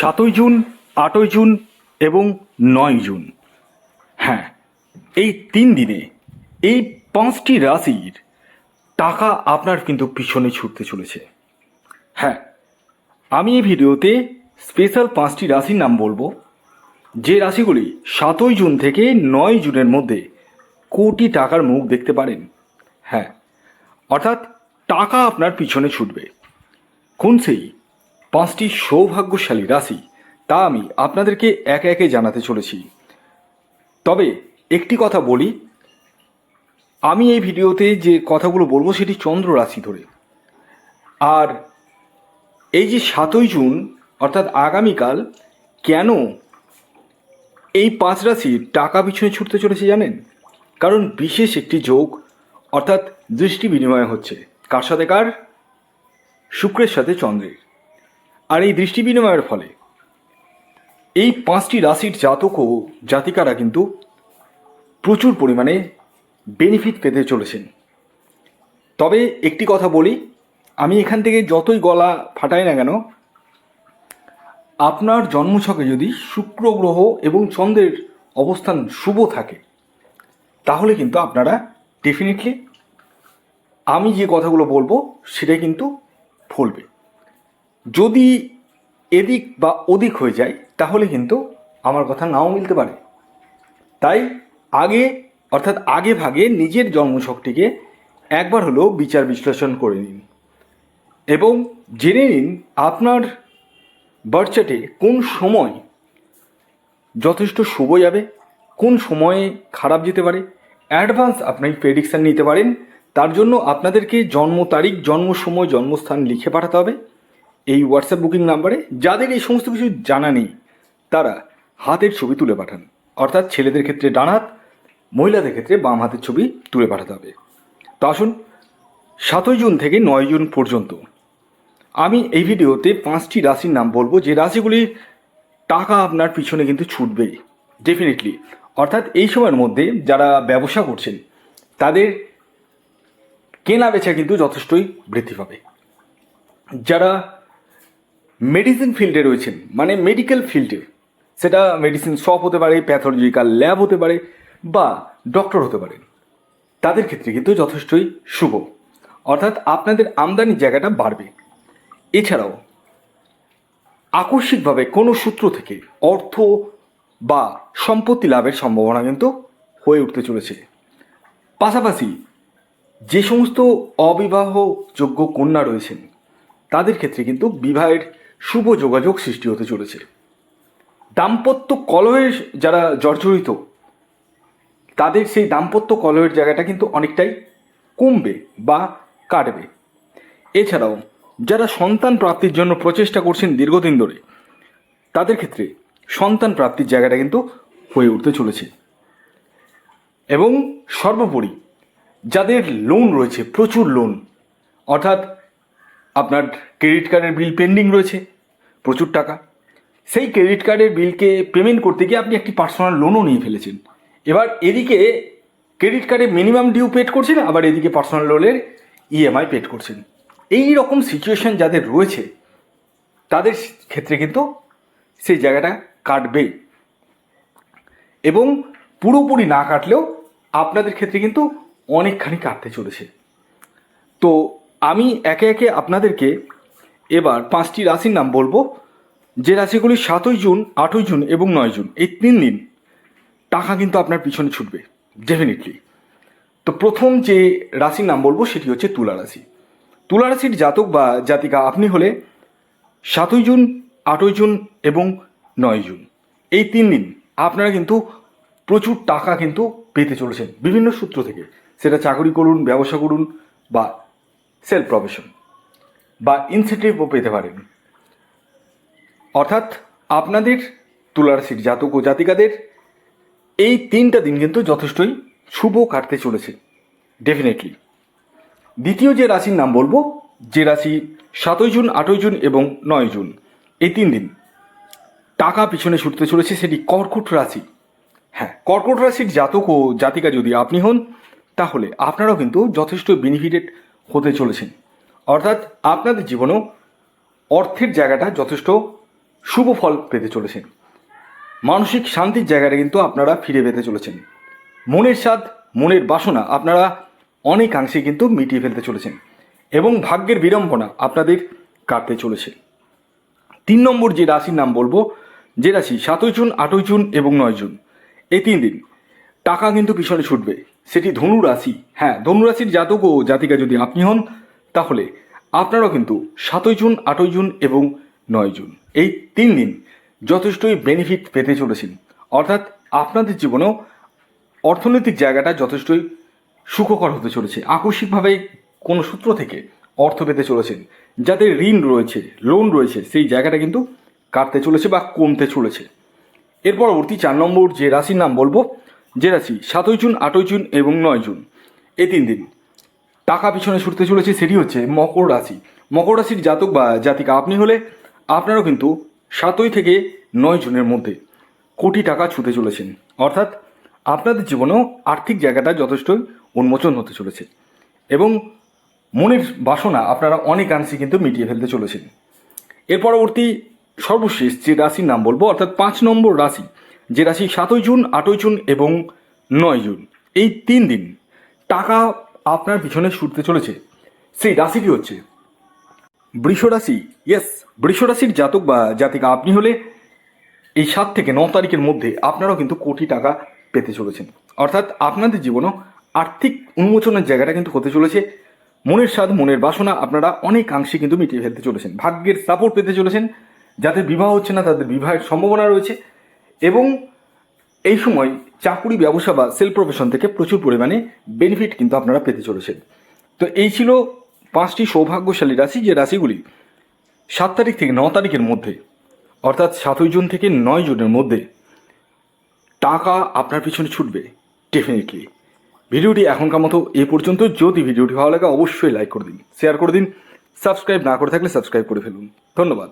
সাতই জুন, আটই জুন এবং নয় জুন। হ্যাঁ এই তিন দিনে এই পাঁচটি রাশির টাকা আপনার কিন্তু পিছনে ছুটতে চলেছে। হ্যাঁ আমি এই ভিডিওতে স্পেশাল পাঁচটি রাশির নাম বলব, যে রাশিগুলি সাতই জুন থেকে নয় জুনের মধ্যে কোটি টাকার মুখ দেখতে পারেন। হ্যাঁ অর্থাৎ টাকা আপনার পিছনে ছুটবে। কোন সেই পাঁচটি সৌভাগ্যশালী রাশি, তা আমি আপনাদেরকে একে একে জানাতে চলেছি। তবে একটি কথা বলি, আমি এই ভিডিওতে যে কথাগুলো বলব সেটি চন্দ্র রাশি ধরে। আর এই যে সাতই জুন, অর্থাৎ আগামীকাল, কেন এই পাঁচ রাশি টাকা পিছনে ছুটতে চলেছে জানেন? কারণ বিশেষ একটি যোগ, অর্থাৎ দৃষ্টি বিনিময় হচ্ছে। কার সাথে কার? শুক্রের সাথে চন্দ্রের। আর এই দৃষ্টি বিনিময়ের ফলে। এই পাঁচটি রাশির জাতক ও জাতিকারা কিন্তু প্রচুর পরিমাণে বেনিফিট পেতে চলেছেন। তবে একটি কথা বলি, আমি এখান থেকে যতই গলা ফাটাই না কেন, আপনার জন্মছকে যদি শুক্র গ্রহ এবং চন্দ্রের অবস্থান শুভ থাকে, তাহলে কিন্তু আপনারা ডেফিনেটলি আমি যে কথাগুলো বলব সেটা কিন্তু ফলবে। যদি এদিক বা ওদিক হয়ে যায়, তাহলে কিন্তু আমার কথা নাও মিলতে পারে। তাই আগে, অর্থাৎ আগে ভাগে নিজের জন্মছকটিকে একবার হলেও বিচার বিশ্লেষণ করে নিন এবং জেনে নিন আপনার বার্থচার্টে কোন সময় যথেষ্ট শুভ যাবে, কোন সময়ে খারাপ যেতে পারে অ্যাডভান্স আপনি প্রেডিকশান নিতে পারেন, তার জন্য আপনাদেরকে জন্ম তারিখ, জন্ম সময়, জন্মস্থান লিখে পাঠাতে হবে। এই হোয়াটসঅ্যাপ বুকিং নাম্বারে যাদের এই সমস্ত কিছু জানা নেই, তারা হাতের ছবি তুলে পাঠান। অর্থাৎ ছেলেদের ক্ষেত্রে ডান হাত, মহিলাদের ক্ষেত্রে বাম হাতের ছবি তুলে পাঠাতে হবে। তো আসুন, সাতই জুন থেকে নয় জুন পর্যন্ত আমি এই ভিডিওতে পাঁচটি রাশির নাম বলব। যে রাশিগুলির টাকা আপনার পিছনে কিন্তু ছুটবেই ডেফিনেটলি অর্থাৎ এই সময়ের মধ্যে যারা ব্যবসা করছেন, তাদের কেনা বেচা কিন্তু যথেষ্টই বৃদ্ধি পাবে। যারা মেডিসিন ফিল্ডে রয়েছেন মানে মেডিকেল ফিল্ডে সেটা মেডিসিন শপ হতে পারে প্যাথোলজিক্যাল ল্যাব হতে পারে, বা ডক্টর হতে পারেন তাদের ক্ষেত্রে কিন্তু যথেষ্টই শুভ। অর্থাৎ আপনাদের আমদানির জায়গাটা বাড়বে। এছাড়াও, আকস্মিকভাবে কোনো সূত্র থেকে অর্থ বা সম্পত্তি লাভের সম্ভাবনা কিন্তু হয়ে উঠতে চলেছে। পাশাপাশি, যে সমস্ত অবিবাহযোগ্য কন্যা রয়েছেন, তাদের ক্ষেত্রে কিন্তু বিবাহের শুভ যোগাযোগ সৃষ্টি হতে চলেছে দাম্পত্য কলহে যারা জর্জরিত, তাদের সেই দাম্পত্য কলহের জায়গাটা কিন্তু অনেকটাই কমবে বা কাটবে। এছাড়াও, যারা সন্তান প্রাপ্তির জন্য প্রচেষ্টা করছেন দীর্ঘদিন ধরে, তাদের ক্ষেত্রে সন্তান প্রাপ্তির জায়গাটা কিন্তু হয়ে উঠতে চলেছে। এবং সর্বোপরি, যাদের লোন রয়েছে, প্রচুর লোন অর্থাৎ আপনার ক্রেডিট কার্ডের বিল পেন্ডিং রয়েছে, প্রচুর টাকা। সেই ক্রেডিট কার্ডের বিলকে পেমেন্ট করতে গিয়ে আপনি একটি পার্সোনাল লোনও নিয়ে ফেলেছেন। এবার এদিকে ক্রেডিট কার্ডে মিনিমাম ডিউ পেড করছেন, আবার এদিকে পার্সোনাল লোনের ইএমআই পেড করছেন। এই রকম সিচুয়েশন যাদের রয়েছে, তাদের ক্ষেত্রে কিন্তু সেই জায়গাটা কাটবে এবং পুরোপুরি না কাটলেও আপনাদের ক্ষেত্রে কিন্তু অনেকখানি কাটতে চলেছে। তো আমি একে একে আপনাদেরকে এবার পাঁচটি রাশির নাম বলব। যে রাশিগুলি সাতই জুন, আটই জুন এবং নয় জুন, এই তিন দিন টাকা কিন্তু আপনার পিছনে ছুটবে ডেফিনেটলি তো প্রথম যে রাশির নাম বলব সেটি হচ্ছে তুলা রাশি। তুলা রাশির জাতক বা জাতিকা আপনি হলে সাতই জুন, আটই জুন এবং নয় জুন, এই তিন দিন আপনারা কিন্তু প্রচুর টাকা কিন্তু পেতে চলেছেন বিভিন্ন সূত্র থেকে। সেটা চাকরি করুন, ব্যবসা করুন বা সেলফ প্রফেশন বা ইনসেন্টিভও পেতে পারেন। অর্থাৎ আপনাদের তুলারাশির জাতক ও জাতিকাদের এই তিনটা দিন কিন্তু যথেষ্টই শুভ কাটতে চলেছে ডেফিনেটলি দ্বিতীয় যে রাশির নাম বলব, যে রাশি সাতই জুন, আটই জুন এবং নয় জুন, এই তিন দিন টাকা পিছনে ছুটতে চলেছে সেটি কর্কট রাশি। হ্যাঁ কর্কট রাশির জাতক ও জাতিকা যদি আপনি হন, তাহলে আপনারাও কিন্তু যথেষ্ট বেনিফিটেড হতে চলেছেন। অর্থাৎ আপনাদের জীবনেও অর্থের জায়গাটা যথেষ্ট শুভ ফল পেতে চলেছেন। মানসিক শান্তির জায়গাটা কিন্তু আপনারা ফিরে পেতে চলেছেন। মনের স্বাদ, মনের বাসনা আপনারা অনেকাংশে কিন্তু মিটিয়ে ফেলতে চলেছেন এবং ভাগ্যের বিড়ম্বনা আপনাদের কাটতে চলেছে। তিন নম্বর যে রাশির নাম বলব, যে রাশি সাতই জুন, আটই জুন এবং নয় জুন, এই তিন দিন টাকা কিন্তু পিছনে ছুটবে। সেটি ধনু রাশি হ্যাঁ ধনু রাশির জাতক ও জাতিকা যদি আপনি হন, তাহলে আপনারাও কিন্তু সাতই জুন, আটই জুন এবং নয় জুন এই তিন দিন যথেষ্টই বেনিফিট পেতে চলেছেন। অর্থাৎ আপনাদের জীবনেও অর্থনৈতিক জায়গাটা যথেষ্টই সুখকর হতে চলেছে। আকস্মিকভাবে কোনো সূত্র থেকে অর্থ পেতে চলেছেন। যাদের ঋণ রয়েছে লোন রয়েছে, সেই জায়গাটা কিন্তু কাটতে চলেছে বা কমতে চলেছে। এর পরবর্তী চার নম্বর যে রাশির নাম বলব যে রাশি সাতই জুন, আটই জুন এবং নয় জুন এই তিন দিন। টাকা পিছনে ছুটতে চলেছে সেটি হচ্ছে মকর রাশি। মকর রাশির জাতক বা জাতিকা আপনি হলে আপনারাও কিন্তু সাতই থেকে নয় জুনের মধ্যে কোটি টাকা ছুতে চলেছেন। অর্থাৎ আপনাদের জীবনেও আর্থিক জায়গাটা যথেষ্টই উন্মোচন হতে চলেছে এবং মনের বাসনা আপনারা অনেকাংশে কিন্তু মিটিয়ে ফেলতে চলেছেন। এর পরবর্তী সর্বশেষ যে রাশির নাম বলব, অর্থাৎ পাঁচ নম্বর রাশি যে রাশি সাতই জুন, আটই জুন এবং নয় জুন। এই তিন দিন টাকা আপনার পিছনে ছুটতে চলেছে। সেই রাশিটি হচ্ছে বৃষ রাশি। ইয়েস বৃষ রাশির জাতক বা জাতিকা আপনি হলে এই সাত থেকে ন তারিখের মধ্যে আপনারাও কিন্তু কোটি টাকা পেতে চলেছেন। অর্থাৎ আপনাদের জীবনও আর্থিক উন্মোচনের জায়গাটা কিন্তু হতে চলেছে। মনের স্বাদ, মনের বাসনা আপনারা অনেকাংশে কিন্তু মিটিয়ে ফেলতে চলেছেন। ভাগ্যের সাপোর্ট পেতে চলেছেন। যাদের বিবাহ হচ্ছে না, তাদের বিবাহের সম্ভাবনা রয়েছে। এবং এই সময় চাকুরি ব্যবসা বা সেল প্রফেশন থেকে প্রচুর পরিমাণে বেনিফিট কিন্তু আপনারা পেতে চলেছেন। তো এই ছিল পাঁচটি সৌভাগ্যশালী রাশি, যে রাশিগুলি সাত তারিখ থেকে ন তারিখের মধ্যে, অর্থাৎ সাতই জুন থেকে নয় জুনের মধ্যে টাকা আপনার পিছনে ছুটবে ডেফিনেটলি ভিডিওটি এখনকার মতো এ পর্যন্ত। যদি ভিডিওটি ভালো লাগে, অবশ্যই লাইক করে দিন শেয়ার করে দিন সাবস্ক্রাইব না করে থাকলে সাবস্ক্রাইব করে ফেলুন। ধন্যবাদ।